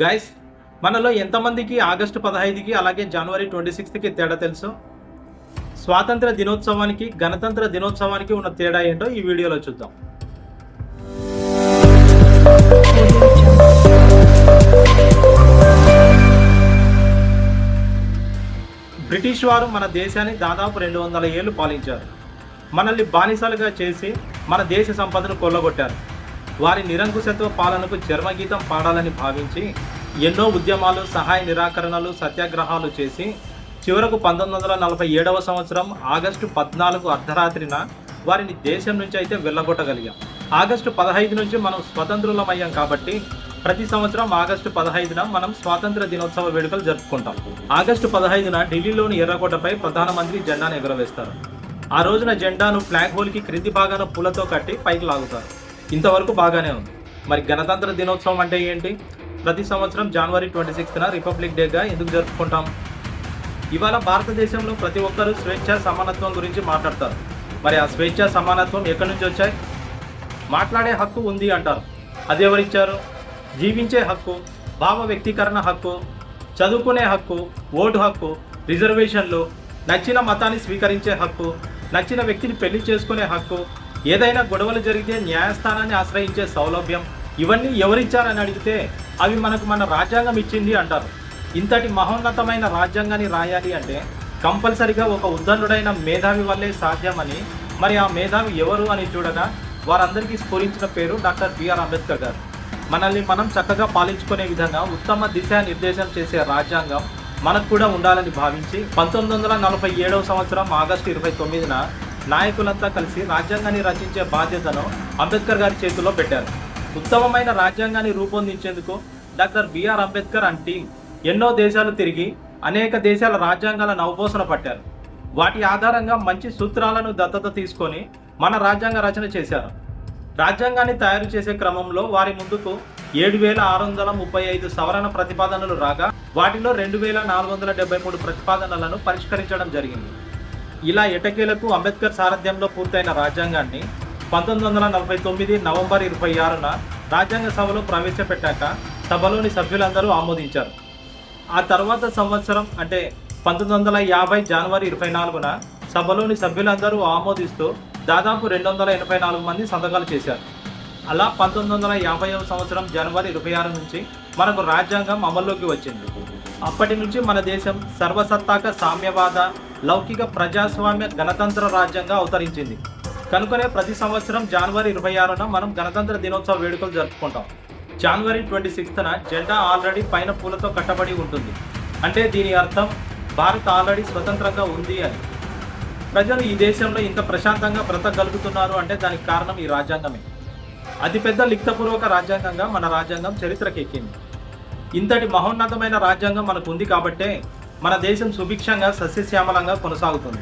Guys మనలో ఎంతమందికి August పదహైదుకి అలాగే జనవరి ట్వంటీ సిక్స్త్కి తేడా తెలుసు? స్వాతంత్ర దినోత్సవానికి గణతంత్ర దినోత్సవానికి ఉన్న తేడా ఏంటో ఈ వీడియోలో చూద్దాం. బ్రిటిష్ వారు మన దేశాన్ని దాదాపు రెండు వందల ఏళ్ళు పాలించారు. మనల్ని బానిసలుగా చేసి మన దేశ సంపదను కొల్లగొట్టారు. వారి నిరంకుశత్వ పాలనకు చర్మగీతం పాడాలని భావించి ఎన్నో ఉద్యమాలు సహాయ నిరాకరణలు సత్యాగ్రహాలు చేసి చివరకు పంతొమ్మిది వందల నలభై ఏడవ సంవత్సరం ఆగస్టు పద్నాలుగు అర్ధరాత్రిన వారిని దేశం నుంచి అయితే వెళ్ళగొట్టగలిగాం. ఆగస్టు పదహైదు నుంచి మనం స్వతంత్రులమయ్యాం కాబట్టి ప్రతి సంవత్సరం ఆగస్టు పదహైదున మనం స్వాతంత్ర దినోత్సవ వేడుకలు జరుపుకుంటాం. ఆగస్టు పదహైదున ఢిల్లీలోని ఎర్రకోటపై ప్రధానమంత్రి జెండాను ఎగురవేస్తారు. ఆ రోజున జెండాను ఫ్లాగ్ హోల్కి క్రింది భాగాన పూలతో కట్టి పైకి లాగుతారు. ఇంతవరకు బాగానే ఉంది. మరి గణతంత్ర దినోత్సవం అంటే ఏంటి? ప్రతి సంవత్సరం జనవరి ట్వంటీ సిక్స్త్న రిపబ్లిక్ డేగా ఎందుకు జరుపుకుంటాం? ఇవాళ భారతదేశంలో ప్రతి ఒక్కరూ స్వేచ్ఛ సమానత్వం గురించి మాట్లాడతారు. మరి ఆ స్వేచ్ఛ సమానత్వం ఎక్కడి నుంచి వచ్చాయి? మాట్లాడే హక్కు ఉంది అంటారు. అది ఎవరిచ్చారు? జీవించే హక్కు భావ వ్యక్తీకరణ హక్కు చదువుకునే హక్కు ఓటు హక్కు రిజర్వేషన్లు నచ్చిన మతాన్ని స్వీకరించే హక్కు నచ్చిన వ్యక్తిని పెళ్ళి చేసుకునే హక్కు ఏదైనా గొడవలు జరిగితే న్యాయస్థానాన్ని ఆశ్రయించే సౌలభ్యం. ఇవన్నీ ఎవరిచ్చారని అడిగితే అవి మనకు మన రాజ్యాంగం ఇచ్చింది అంటారు. ఇంతటి మహోన్నతమైన రాజ్యాంగాన్ని రాయాలి అంటే కంపల్సరిగా ఒక ఉద్దండుడైన మేధావి వల్లే సాధ్యమని మరి ఆ మేధావి ఎవరు అని చూడగా వారందరికీ స్ఫురించిన పేరు డాక్టర్ బిఆర్ అంబేద్కర్ గారు. మనల్ని మనం చక్కగా పాలించుకునే విధంగా ఉత్తమ దిశానిర్దేశం చేసే రాజ్యాంగం మనకు కూడా ఉండాలని భావించి పంతొమ్మిది వందల నలభై ఏడవ సంవత్సరం ఆగస్టు ఇరవై తొమ్మిదిన నాయకులంతా కలిసి రాజ్యాంగాన్ని రచించే బాధ్యతను అంబేద్కర్ గారి చేతుల్లో పెట్టారు. ఉత్తమమైన రాజ్యాంగాన్ని రూపొందించేందుకు doctor BR Ambedkar and team ఎన్నో దేశాలు తిరిగి అనేక దేశాల రాజ్యాంగాలను అవబోసన పట్టారు. వాటి ఆధారంగా మంచి సూత్రాలను దత్తత తీసుకొని మన రాజ్యాంగ రచన చేశారు. రాజ్యాంగాన్ని తయారు చేసే క్రమంలో వారి ముందుకు ఏడు వేల ఆరు వందల ముప్పై ఐదు సవరణ ప్రతిపాదనలు రాగా వాటిలో రెండు వేల నాలుగు వందల డెబ్బై మూడు ప్రతిపాదనలను పరిష్కరించడం జరిగింది. ఇలా ఎటకేలకు అంబేద్కర్ సారథ్యంలో పూర్తయిన రాజ్యాంగాన్ని పంతొమ్మిది వందల నలభై తొమ్మిది నవంబర్ ఇరవై ఆరున రాజ్యాంగ సభలో ప్రవేశపెట్టాక సభలోని సభ్యులందరూ ఆమోదించారు. ఆ తర్వాత సంవత్సరం అంటే పంతొమ్మిది వందల యాభై జనవరి ఇరవై నాలుగున సభలోని సభ్యులందరూ ఆమోదిస్తూ దాదాపు రెండు వందల ఎనభై నాలుగు మంది సంతకాలు చేశారు. అలా పంతొమ్మిది వందల యాభైవ సంవత్సరం జనవరి ఇరవై ఆరు నుంచి మనకు రాజ్యాంగం అమల్లోకి వచ్చింది. అప్పటి నుంచి మన దేశం సర్వసత్తాక సామ్యవాద లౌకిక ప్రజాస్వామ్య గణతంత్ర రాజ్యంగా అవతరించింది. కనుకనే ప్రతి సంవత్సరం జనవరి ఇరవై ఆరున మనం గణతంత్ర దినోత్సవ వేడుకలు జరుపుకుంటాం. జనవరి ట్వంటీ సిక్స్త్న జెండా ఆల్రెడీ పైన పూలతో కట్టబడి ఉంటుంది. అంటే దీని అర్థం భారత్ ఆల్రెడీ స్వతంత్రంగా ఉంది అని. ప్రజలు ఈ దేశంలో ఇంత ప్రశాంతంగా బ్రతకగలుగుతున్నారు అంటే దానికి కారణం ఈ రాజ్యాంగమే. అతిపెద్ద లిఖితపూర్వక రాజ్యాంగంగా మన రాజ్యాంగం చరిత్రకెక్కింది. ఇంతటి మహోన్నతమైన రాజ్యాంగం మనకు ఉంది కాబట్టే మన దేశం సుభిక్షంగా సస్యశ్యామలంగా కొనసాగుతుంది.